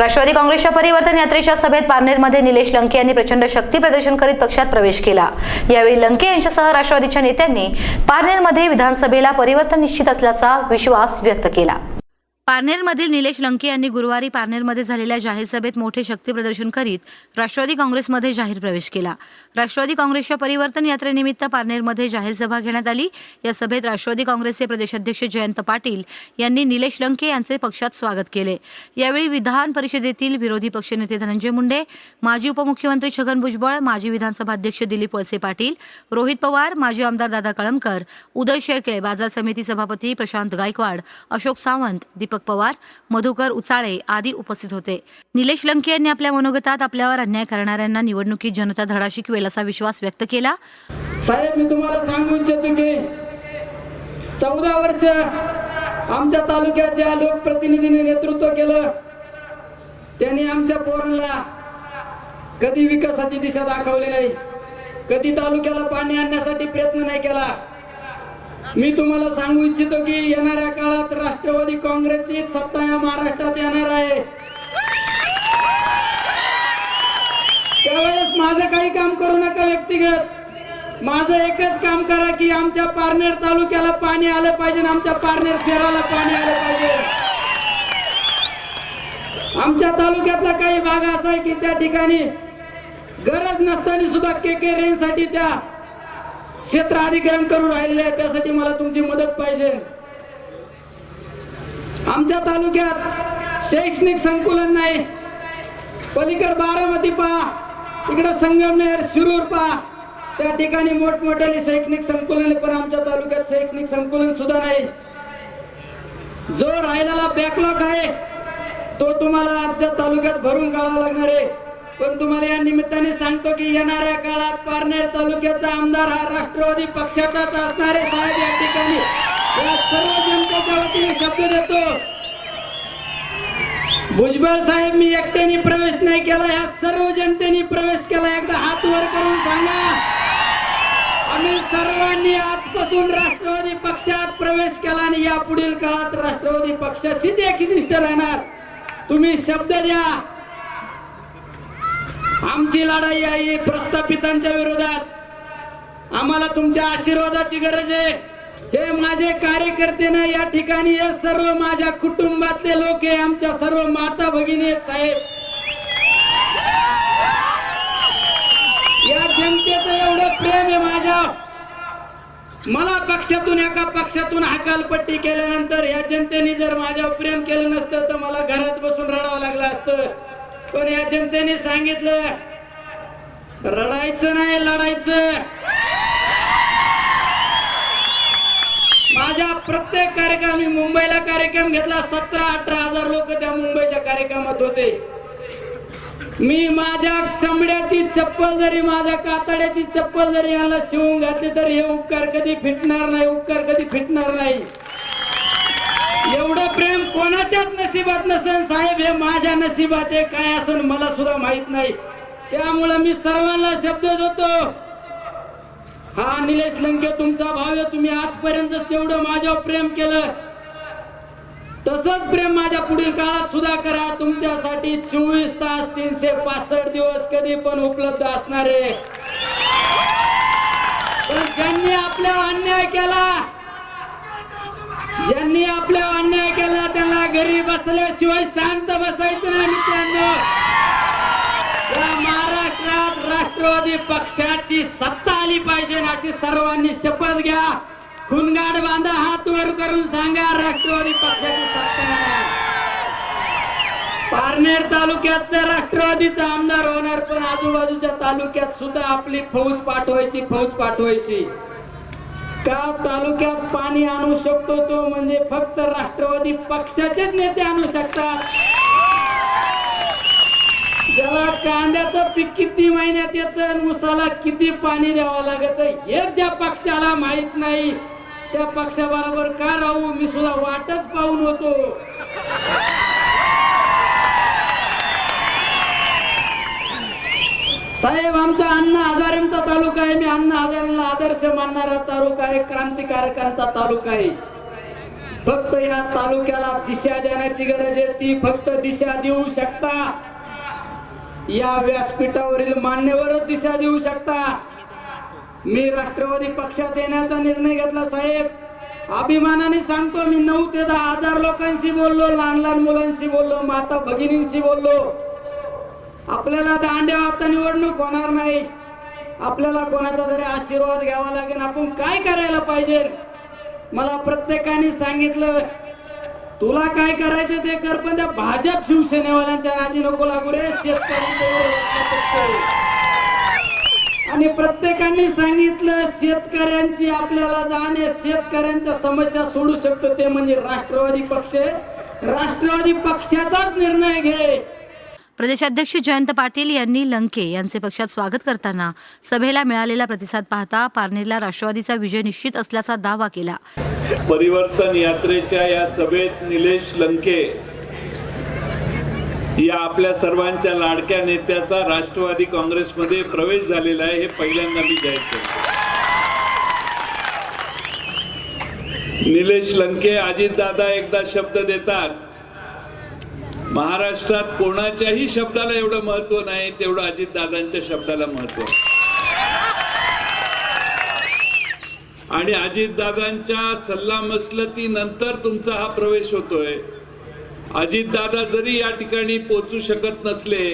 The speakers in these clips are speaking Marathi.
राष्ट्रवादी काँग्रेसच्या परिवर्तन यात्रेच्या सभेत पारनेरमध्ये निलेश लंके यांनी प्रचंड शक्ती प्रदर्शन करीत पक्षात प्रवेश केला. यावेळी लंके यांच्यासह राष्ट्रवादीच्या नेत्यांनी पारनेरमध्ये विधानसभेला परिवर्तन निश्चित असल्याचा विश्वास व्यक्त केला. पारनेरमधील निलेश लंके यांनी गुरुवारी पारनेरमध्ये झालेल्या जाहीर सभेत मोठे शक्ती प्रदर्शन करीत राष्ट्रवादी काँग्रेसमध्ये जाहीर प्रवेश केला. राष्ट्रवादी काँग्रेसच्या परिवर्तन यात्रेनिमित्त पारनेरमध्ये जाहीर सभा घेण्यात आली. या सभेत राष्ट्रवादी काँग्रेसचे प्रदेशाध्यक्ष जयंत पाटील यांनी निलेश लंके यांचे पक्षात स्वागत केले. यावेळी विधान परिषदेतील विरोधी पक्षनेते धनंजय मुंडे माजी उपमुख्यमंत्री छगन भुजबळ माजी विधानसभा अध्यक्ष दिलीप वळसे पाटील रोहित पवार माजी आमदार दादा कळमकर उदय शेळके बाजार समिती सभापती प्रशांत गायकवाड अशोक सावंत दीपक पवार मधुकर उचाळे आदी उपस्थित होते. निलेश लंके यांनी आपल्या मनोगतात आपल्यावर अन्याय करणाऱ्यांना निवडणुकीत जनता धडा शिकवेल असा विश्वास व्यक्त केला. साहेब मी तुम्हाला सांगू इच्छितो की चौदा वर्ष आमच्या तालुक्याच्या लोकप्रतिनिधीने नेतृत्व केलं त्यांनी आमच्या पोरांना कधी विकासाची दिशा दाखवली नाही कधी तालुक्याला पाणी आणण्यासाठी प्रयत्न नाही केला. मी तुम्हाला सांगू इच्छितो की येणाऱ्या काळात राष्ट्रवादी काँग्रेसची सत्ता या महाराष्ट्रात येणार आहे. त्यावेळेस माझं काही काम करू नका व्यक्तिगत. माझं एकच काम करा की आमच्या पारनेर तालुक्याला पाणी आलं पाहिजे आमच्या पारनेर शहराला पाणी आलं पाहिजे. आमच्या तालुक्यातला काही भाग असा आहे की त्या ठिकाणी गरज नसताना सुद्धा के के रेंजसाठी त्या क्षेत्र अधिग्रहण करून राहिलेले आहे त्यासाठी मला तुमची मदत पाहिजे. आमच्या तालुक्यात शैक्षणिक संकुलन नाही. पलीकड बारामती पहा इकडं संगमनेर शिरूर पहा. त्या ठिकाणी मोठमोठ्याने शैक्षणिक संकुलन पण आमच्या तालुक्यात शैक्षणिक संकुलन सुद्धा नाही. जो राहिलेला बॅकलॉग आहे तो तुम्हाला आमच्या तालुक्यात भरून काढावा लागणार आहे. पण तुम्हाला या निमित्ताने सांगतो की येणाऱ्या काळात पारनेर तालुक्याचा आमदार हा राष्ट्रवादी पक्षाचाच असणारे साहेब या ठिकाणी. या सर्व जनतेच्या वतीने शब्द देतो. भुजबळ साहेब मी एकट्याने प्रवेश नाही केला ह्या सर्व जनतेने प्रवेश केला. एकदा हात वर करून सांगा. आम्ही सर्वांनी आजपासून राष्ट्रवादी पक्षात प्रवेश केला आणि या पुढील काळात राष्ट्रवादी पक्षाशीच एक राहणार. तुम्ही शब्द द्या. आमची लढाई आहे प्रस्थापितांच्या विरोधात. आम्हाला तुमच्या आशीर्वादाची गरज आहे. हे माझे कार्यकर्ते ना या ठिकाणी हे सर्व माझ्या कुटुंबातले लोक हे आमच्या सर्व माता भगिनी साहेब. या जनतेचं एवढं प्रेम आहे माझ्या मला पक्षातून एका पक्षातून हकालपट्टी केल्यानंतर या जनतेने जर माझ्यावर प्रेम केलं नसतं तर मला घरात बसून रडावं लागलं असतं. पण या जनतेने सांगितलं रडायचं नाही लढायचं. माझ्या प्रत्येक कार्यक्रम मी मुंबईला कार्यक्रम घेतला सतरा अठरा हजार लोक त्या मुंबईच्या कार्यक्रमात होते. मी माझ्या चमड्याची चप्पल जरी माझ्या कातड्याची चप्पल जरी याला शिवून घातली तरी हे उपकार कधी फिटणार नाही उपकार कधी फिटणार नाही. एवढं प्रेम कोणाच्याच नशिबात नसेल साहेब हे माझ्या नशिबात आहे काय असेल मला सुद्धा माहीत नाही. त्यामुळं मी सर्वांना शब्द देतो. हा निलेश लंके तुमचा भाव आहे तुम्ही आजपर्यंत जेवढं माझ्यावर प्रेम केलं तसंच प्रेम माझ्या पुढील काळात सुद्धा करा. तुमच्यासाठी चोवीस तास तीनशे पासष्ट दिवस कधी पण उपलब्ध असणार आहे. पण ज्यांनी आपल्या अन्याय केला ज्यांनी आपल्या अन्याय केला त्यांना घरी बसल्याशिवाय शांत बसायचं नाही मित्रांनो. या महाराष्ट्रात राष्ट्रवादी पक्षाची सत्ता आली पाहिजे अशी सर्वांनी शपथ घ्या. खुनगाड बांधा हात वर करून सांगा राष्ट्रवादी पक्षाची सत्ता पारनेर तालुक्यात राष्ट्रवादीचा आमदार होणार पण आजूबाजूच्या तालुक्यात सुद्धा आपली फौज पाठवायची फौज पाठवायची. का तालुक्यात पाणी आणू शकतो तो म्हणजे फक्त राष्ट्रवादी पक्षाचेच नेते आणू शकतात. ज्याला कांद्याचं पीक किती महिन्यात येतं उसाला किती पाणी द्यावं लागत हे ज्या पक्षाला माहीत नाही त्या पक्षाबरोबर का राहू मी सुद्धा वाटच पाहून होतो. साहेब आमचा अण्णा हजारेंचा तालुका आहे. मी अण्णा हजारेला आदर्श मानणारा तालुका आहे. क्रांतिकारकांचा तालुका आहे. फक्त या तालुक्याला दिशा देण्याची गरज आहे. ती फक्त दिशा देऊ शकता. या व्यासपीठावरील मान्यवरच दिशा देऊ शकता. मी राष्ट्रवादी पक्षात येण्याचा निर्णय घेतला साहेब. अभिमानाने सांगतो मी नऊ ते दहा हजार लोकांशी बोललो लहान लहान मुलांशी बोललो माता भगिनींशी बोललो. आपल्याला दांड्या आता निवडणूक होणार नाही. आपल्याला कोणाचा तरी आशीर्वाद घ्यावा लागेल. आपण काय करायला पाहिजे? मला प्रत्येकाने सांगितलं तुला काय करायचं ते कर पण त्या भाजप शिवसेनेवाल्यांच्या नादी नको लागू रे. शेतकऱ्यांच्या आणि प्रत्येकाने सांगितलं शेतकऱ्यांची आपल्याला जाणे शेतकऱ्यांच्या समस्या सोडू शकतो ते म्हणजे राष्ट्रवादी पक्ष. राष्ट्रवादी पक्षाचाच निर्णय घे. प्रदेशाध्यक्ष जयंत पाटील यांनी लंके यांचे पक्षात स्वागत करताना सभेला मिळालेला प्रतिसाद पाहता पारनेरला राष्ट्रवादीचा विजय निश्चित असल्याचा दावा केला. परिवर्तन यात्रेच्या या सभेत निलेश लंके या आपल्या सर्वांच्या लाडक्या नेत्याचा राष्ट्रवादी काँग्रेसमध्ये प्रवेश झालेला आहे हे पहिल्यांदा मी जाहीर निलेश लंके अजितदादा एकदा शब्द देतात महाराष्ट्रात कोणाच्याही शब्दाला एवढं महत्त्व नाही तेवढं अजितदादांच्या शब्दाला महत्त्व आणि अजितदादांच्या सल्लामसलती नंतर तुमचा हा प्रवेश होतोय. अजितदादा जरी या ठिकाणी पोचू शकत नसले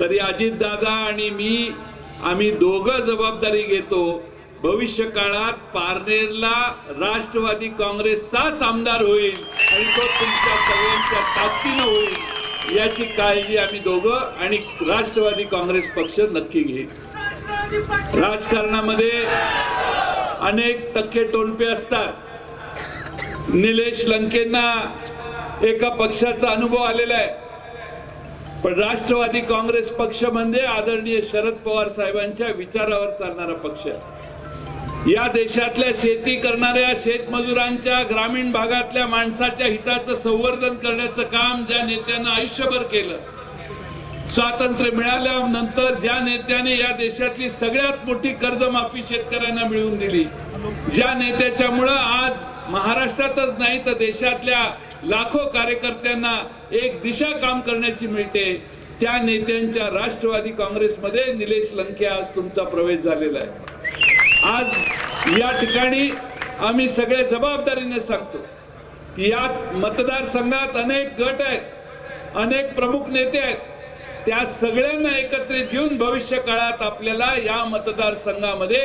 तरी अजितदादा आणि मी आम्ही दोघं जबाबदारी घेतो. भविष्य काळात पारनेरला राष्ट्रवादी काँग्रेसचाच आमदार होईल. आणि तो तुमच्या सगळ्यांच्या ताकदीनं होईल याची काळजी आम्ही दोघं आणि राष्ट्रवादी काँग्रेस पक्ष नक्की घेईल. राजकारणामध्ये अनेक टक्के टोलपे असतात. निलेश लंकेंना एका पक्षाचा अनुभव आलेला आहे. पण राष्ट्रवादी काँग्रेस पक्ष म्हणजे आदरणीय शरद पवार साहेबांच्या विचारावर चालणारा पक्ष आहे. या देशातल्या शेती करणाऱ्या शेतमजुरांच्या ग्रामीण भागातल्या माणसाच्या हिताचं संवर्धन करण्याचं काम ज्या नेत्यानं आयुष्यभर केलं स्वातंत्र्य मिळाल्यानंतर ज्या नेत्याने या देशातली सगळ्यात मोठी कर्जमाफी शेतकऱ्यांना मिळवून दिली ज्या नेत्याच्यामुळं आज महाराष्ट्रातच नाही तर देशातल्या लाखो कार्यकर्त्यांना एक दिशा काम करण्याची मिळते त्या नेत्यांच्या राष्ट्रवादी काँग्रेसमध्ये निलेश लंके आज तुमचा प्रवेश झालेला आहे. आज या ठिकाणी आम्ही सगळे जबाबदारीने सांगतो की या मतदारसंघात अनेक गट आहेत अनेक प्रमुख नेते आहेत त्या सगळ्यांना एकत्रित घेऊन भविष्य काळात आपल्याला या मतदारसंघामध्ये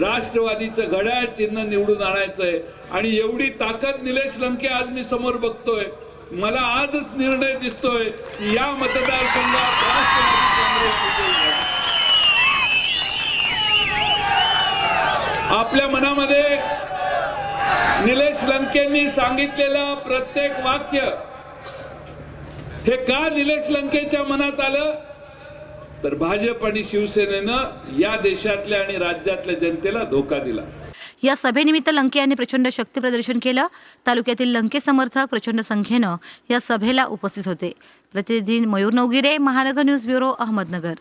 राष्ट्रवादीचं घड्याळ चिन्ह निवडून आणायचं आहे आणि एवढी ताकद निलेश लंके आज मी समोर बघतोय. मला आजच निर्णय दिसतोय की या मतदारसंघात राष्ट्रवादी काँग्रेस विजयी झाली. आपल्या मनामध्ये निलेश लंकेंनी सांगितलेलं प्रत्येक वाक्य हे का निलेश लंकेच्या मनात आलं? तर भाजप आणि शिवसेनेनं या देशातल्या आणि राज्यातल्या जनतेला धोका दिला. या सभेनिमित्त लंके यांनी प्रचंड शक्ती प्रदर्शन केलं. तालुक्यातील लंके समर्थक प्रचंड संख्येनं या सभेला उपस्थित होते. प्रतिनिधी मयूर नवगिरे महानगर न्यूज ब्युरो अहमदनगर.